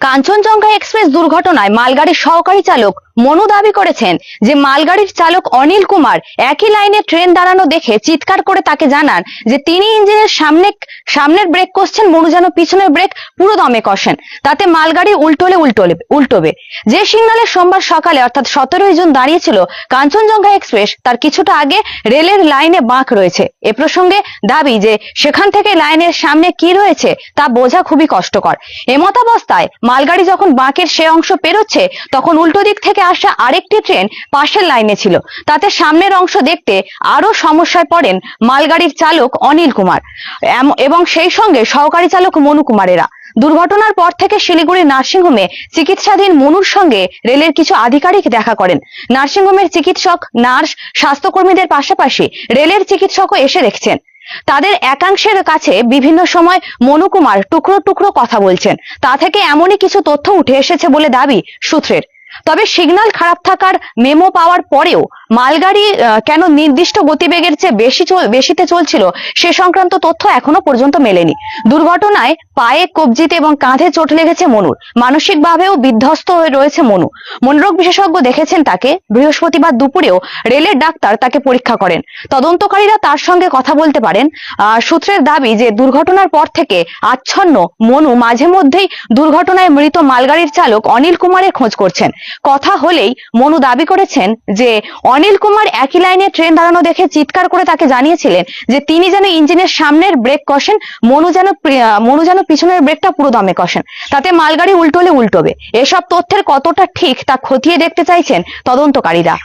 Kanchenjunga express দুর্ঘটনায় মালগাড়ির সহকারী চালক মনু দাবি করেছেন যে মালগাড়ির চালক অনিল কুমার একই লাইনে ট্রেন দাঁড়ানো দেখে চিৎকার করে তাকে জানান যে তিনি ইঞ্জিনের সামনে, সামনের ব্রেক কষছেন, মনু যেন পিছনের ব্রেক পুরো দমে কষেন। তাতে মালগাড়ি উল্টোলে উল্টোলে, উল্টোবে। যে সিগনালে সোমবার সকালে অর্থাৎ সতেরোই জুন দাঁড়িয়েছিল কাঞ্চনজঙ্ঘা এক্সপ্রেস, তার কিছুটা আগে রেলের লাইনে বাঁক রয়েছে। এ প্রসঙ্গে দাবি যে সেখান থেকে লাইনের সামনে কি রয়েছে তা বোঝা খুবই কষ্টকর। এমতাবস্থায় মালগাড়ি যখন বাঁকের সে অংশ পেরোচ্ছে, তখন উল্টো দিক থেকে আসা আরেকটি ট্রেন পাশের লাইনে ছিল। তাতে সামনের অংশ দেখতে আরও সমস্যায় পড়েন মালগাড়ির চালক অনিল কুমার। এবং সেই সঙ্গে সহকারী চালক মনু কুমারেরা। দুর্ঘটনার পর থেকে শিলিগুড়ির নার্সিংহোমে চিকিৎসাধীন মনুর সঙ্গে রেলের কিছু আধিকারিক দেখা করেন। নার্সিংহোমের চিকিৎসক, নার্স, স্বাস্থ্যকর্মীদের পাশাপাশি রেলের চিকিৎসকও এসে দেখছেন। তাদের একাংশের কাছে বিভিন্ন সময় মনুকুমার টুকরো টুকরো কথা বলছেন। তা থেকে এমনই কিছু তথ্য উঠে এসেছে বলে দাবি সূত্রের। তবে সিগন্যাল খারাপ থাকার মেমো পাওয়ার পরেও মালগাড়ি কেন নির্দিষ্ট গতিবেগের চেয়ে বেশি বেশিতে চলছিল সে সংক্রান্ত তথ্য এখনও পর্যন্ত মেলেনি। দুর্ঘটনায় পায়ে কবজিতে এবং কাঁধে চোট লেগেছে মনুর। মানসিকভাবেও বিধ্বস্ত হয়ে রয়েছে মনু। মনোরোগ বিশেষজ্ঞ দেখেছেন তাকে। বৃহস্পতিবার দুপুরেও রেলের ডাক্তার তাকে পরীক্ষা করেন। তদন্তকারীরা তার সঙ্গে কথা বলতে পারেন। সূত্রের দাবি যে দুর্ঘটনার পর থেকে আচ্ছন্ন মনু মাঝে মধ্যেই দুর্ঘটনায় মৃত মালগাড়ির চালক অনিল কুমারের খোঁজ করছেন। কথা হলেই মনু দাবি করেছেন যে অনিল কুমার একই লাইনে ট্রেন দাঁড়ানো দেখে চিৎকার করে তাকে জানিয়েছিলেন যে তিনি যেন ইঞ্জিনের সামনের ব্রেক কষেন, মনু যেন মনু যেন পিছনের ব্রেকটা পুরো দমে কষেন। তাতে মালগাড়ি উল্টোলে উল্টোবে। এসব তথ্যের কতটা ঠিক তা খতিয়ে দেখতে চাইছেন তদন্তকারীরা।